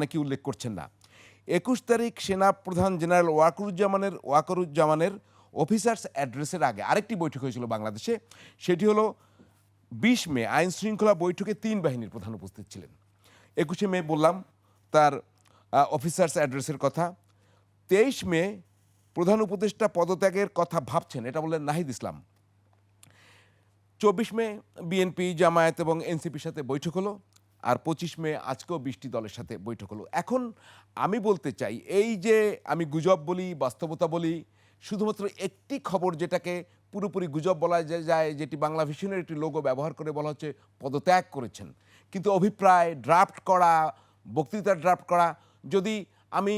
নাকি উল্লেখ করছেন না। একুশ তারিখ সেনা প্রধান জেনারেল ওয়াকরুজ্জামানের ওয়াকরুজ্জামানের অফিসার্স অ্যাড্রেসের আগে আরেকটি বৈঠক হয়েছিল বাংলাদেশে। সেটি হলো বিশ মে আইন শৃঙ্খলা বৈঠকে তিন বাহিনীর প্রধান উপস্থিত ছিলেন। একুশে মে বললাম তার অফিসার্স অ্যাড্রেসের কথা। তেইশ মে প্রধান উপদেষ্টা পদত্যাগের কথা ভাবছেন, এটা বললেন নাহিদ ইসলাম। চব্বিশ মে বিএনপি, জামায়াত এবং এনসিপির সাথে বৈঠক হলো। আর পঁচিশ মে আজকেও বৃষ্টি দলের সাথে বৈঠক হলো। এখন আমি বলতে চাই, এই যে আমি গুজব বলি, বাস্তবতা বলি, শুধুমাত্র একটি খবর যেটাকে পুরোপুরি গুজব বলা যায় যেটি বাংলা ভিশনের একটি লোগো ব্যবহার করে বলা হচ্ছে, পদত্যাগ করেছেন। কিন্তু অভিপ্রায় ড্রাফট করা, বক্তৃতা ড্রাফট করা, যদি আমি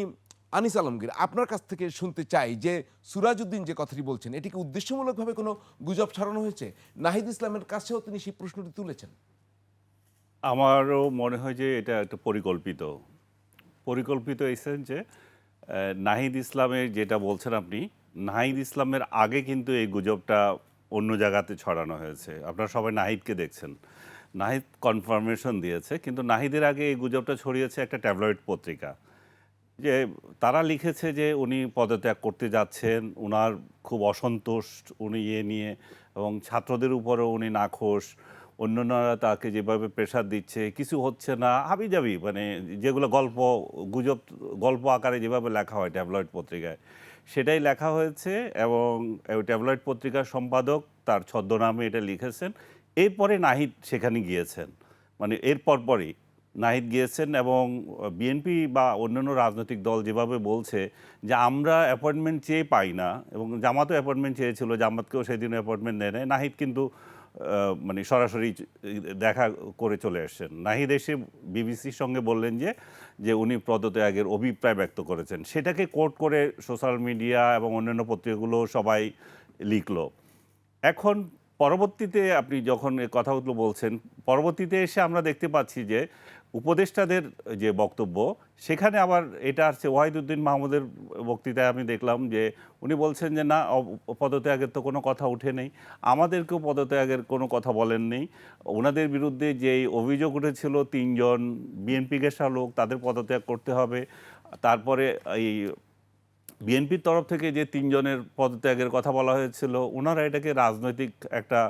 আনিস আলমগীর আপনার কাছ থেকে শুনতে চাই যে সুরাজউদ্দিন যে কথাটি বলছেন এটিকে উদ্দেশ্যমূলকভাবে কোনো গুজব ছড়ানো হয়েছে? নাহিদ ইসলামের কাছেও তিনি সেই প্রশ্নটি তুলেছেন। আমারও মনে হয় যে এটা একটা পরিকল্পিত। পরিকল্পিত এই আহ, নাহিদ ইসলামের যেটা বলছেন আপনি নাহিদ ইসলামের আগে কিন্তু এই গুজবটা অন্য জায়গাতে ছড়ানো হয়েছে। আপনারা সবাই নাহিদকে দেখছেন। নাহিদ কনফার্মেশন দিয়েছে কিন্তু নাহিদের আগে এই গুজবটা ছড়িয়েছে একটা ট্যাবলয়েড পত্রিকা যে তারা লিখেছে যে উনি পদত্যাগ করতে যাচ্ছেন উনার খুব অসন্তোষ উনি ইয়ে নিয়ে এবং ছাত্রদের উপরেও উনি নাখোশ অন্যান্যরা তাকে যেভাবে প্রেশার দিচ্ছে, কিছু হচ্ছে না হাবি যাবি মানে যেগুলো গল্প, গুজব, গল্প আকারে যেভাবে লেখা হয় ট্যাবলয়েড পত্রিকায়, সেটাই লেখা হয়েছে এবং ট্যাবলয়েড পত্রিকার সম্পাদক তার ছদ্মনামে এটা লিখেছেন। এরপরে নাহিদ সেখানে গিয়েছেন মানে এর পরপরই নাহিদ গিয়েছেন এবং বিএনপি বা অন্যান্য রাজনৈতিক দল যেভাবে বলছে যে আমরা অ্যাপয়েন্টমেন্ট চেয়ে পাই না এবং জামাতও অ্যাপয়েন্টমেন্ট চেয়েছিল, জামাতকেও সেদিন অ্যাপয়েন্টমেন্ট দেয় নাই। নাহিদ কিন্তু মানে সরাসরি দেখা করে চলে এসছেন নাহিদ এসে বিবিসির সঙ্গে বললেন যে যে উনি পদত্যাগের অভিপ্রায় ব্যক্ত করেছেন। সেটাকে কোট করে সোশ্যাল মিডিয়া এবং অন্যান্য পত্রিকাগুলো সবাই লিখল। এখন পরবর্তীতে আপনি যখন কথাগুলো বলছেন, পরবর্তীতে এসে আমরা দেখতে পাচ্ছি যে উপদেষ্টাদের যে বক্তব্য, সেখানে আবার এটা আসছে ওয়াহিদুদ্দিন মাহমুদের বক্তৃতায় আমি দেখলাম যে উনি বলছেন যে, না পদত্যাগের তো কোনো কথা উঠে নেই। আমাদেরকেও পদত্যাগের কোনো কথা বলেন নেই। ওনাদের বিরুদ্ধে যেই অভিযোগ উঠেছিল, তিনজন বিএনপি গেসা লোক, তাদের পদত্যাগ করতে হবে। তারপরে এই বিএনপির তরফ থেকে যে তিনজনের পদত্যাগের কথা বলা হয়েছিল ওনারা এটাকে রাজনৈতিক একটা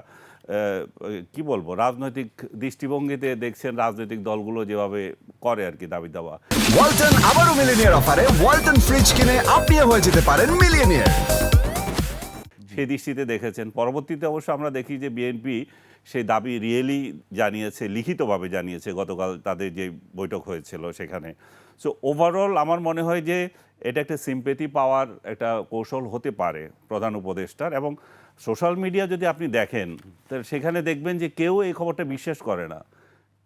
কি বলব, রাজনৈতিক দৃষ্টিভঙ্গিতে দেখছেন রাজনৈতিক দলগুলো যেভাবে করে আর কি দাবি দাবা ওয়ালটন আবারও মিলিনিয়ার অফারে, ওয়ালটন ফ্রিজ কিনে আপনিও হয়ে যেতে পারেন মিলিয়নিয়ার। সেই দৃষ্টিতে দেখেছেন। পরবর্তীতে অবশ্য আমরা দেখি যে বিএনপি সেই দাবি রিয়েলি জানিয়েছে, লিখিতভাবে জানিয়েছে গতকাল তাদের যে বৈঠক হয়েছিল সেখানে। সো ওভারঅল আমার মনে হয় যে এটা একটা সিম্পেথি পাওয়ার একটা কৌশল হতে পারে প্রধান উপদেষ্টার এবং সোশ্যাল মিডিয়া যদি আপনি দেখেন, তাহলে সেখানে দেখবেন যে কেউ এই খবরটা বিশ্বাস করে না।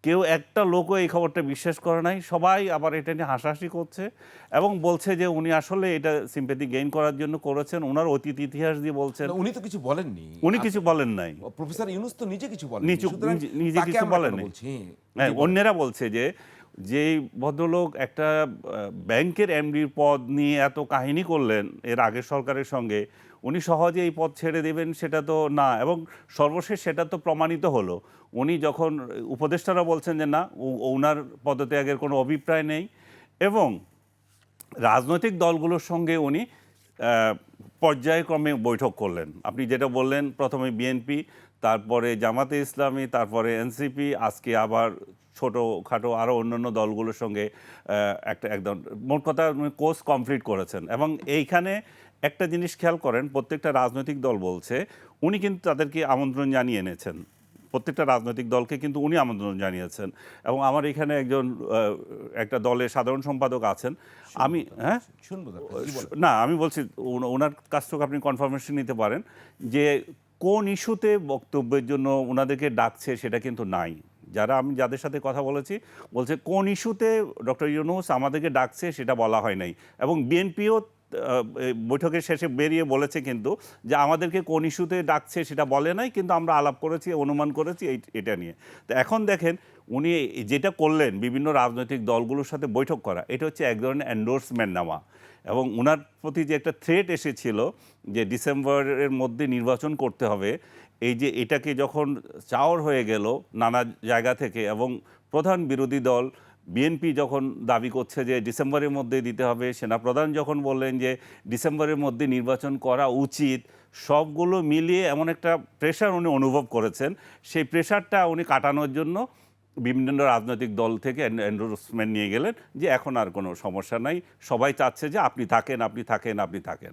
কেউ একটা লোকও এই খবরটা বিশ্বাস করে নাই। সবাই আবার এটা নিয়ে হাসাহাসি করছে এবং বলছে যে উনি আসলে এটা সিম্পেথি গেইন করার জন্য করেছেন ওনার অতীত ইতিহাস দিয়ে বলছেন। উনি তো কিছু বলেননি। উনি কিছু বলেন নাই। প্রফেসর ইউনুস তো নিজে কিছু বলেন নিজে- কিছু বলেননি। হ্যাঁ অন্যেরা বলছে যে যেই ভদ্রলোক একটা ব্যাংকের এমডির পদ নিয়ে এত কাহিনী করলেন এর আগের সরকারের সঙ্গে, উনি সহজে এই পদ ছেড়ে দেবেন সেটা তো না। এবং সর্বশেষ সেটা তো প্রমাণিত হলো। উনি যখন উপদেষ্টারা বলছেন যে না ওনার পদত্যাগের কোনো অভিপ্রায় নেই। এবং রাজনৈতিক দলগুলোর সঙ্গে উনি পর্যায়ক্রমে বৈঠক করলেন। আপনি যেটা বললেন, প্রথমে বিএনপি তারপরে জামাতে ইসলামী, তারপরে এনসিপি আজকে আবার ছোটোখাটো আরও অন্যান্য দলগুলোর সঙ্গে একটা একদম, মোট কথা কোর্স কমপ্লিট করেছেন। এবং এইখানে একটা জিনিস খেয়াল করেন, প্রত্যেকটা রাজনৈতিক দল বলছে, উনি কিন্তু তাদেরকে আমন্ত্রণ জানিয়ে এনেছেন। প্রত্যেকটা রাজনৈতিক দলকে কিন্তু উনি আমন্ত্রণ জানিয়েছেন। এবং আমার এখানে একজন একটা দলের সাধারণ সম্পাদক আছেন। আমি হ্যাঁ। না আমি বলছি ওনা- ওনার কাছ থেকে আপনি কনফার্মেশন নিতে পারেন যে কোন ইস্যুতে বক্তব্যের জন্য ওনাদেরকে ডাকছে সেটা কিন্তু নাই। যারা আমি যাদের সাথে কথা বলেছি বলছে কোন ইস্যুতে ডক্টর ইউনুস আমাদেরকে ডাকছে সেটা বলা হয় নাই। এবং বিএনপিও বৈঠকের শেষে বেরিয়ে বলেছে কিন্তু যে আমাদেরকে কোন ইস্যুতে ডাকছে সেটা বলে নাই, কিন্তু আমরা আলাপ করেছি, অনুমান করেছি এটা নিয়ে। তো এখন দেখেন উনি যেটা করলেন বিভিন্ন রাজনৈতিক দলগুলোর সাথে বৈঠক করা, এটা হচ্ছে এক ধরনের এন্ডোর্সমেন্ট নেওয়া। এবং ওনার প্রতি যে একটা থ্রেট এসেছিল যে ডিসেম্বরের মধ্যে নির্বাচন করতে হবে, এই যে এটাকে যখন চাওয়ার হয়ে গেল নানা জায়গা থেকে এবং প্রধান বিরোধী দল বিএনপি যখন দাবি করছে যে ডিসেম্বরের মধ্যে দিতে হবে, সেনাপ্রধান যখন বললেন যে ডিসেম্বরের মধ্যে নির্বাচন করা উচিত, সবগুলো মিলিয়ে এমন একটা প্রেশার উনি অনুভব করেছেন। সেই প্রেশারটা উনি কাটানোর জন্য বিভিন্ন রাজনৈতিক দল থেকে এন্ডোর্সমেন্ট নিয়ে গেলেন যে এখন আর কোনো সমস্যা নাই। সবাই চাচ্ছে যে আপনি থাকেন আপনি থাকেন আপনি থাকেন।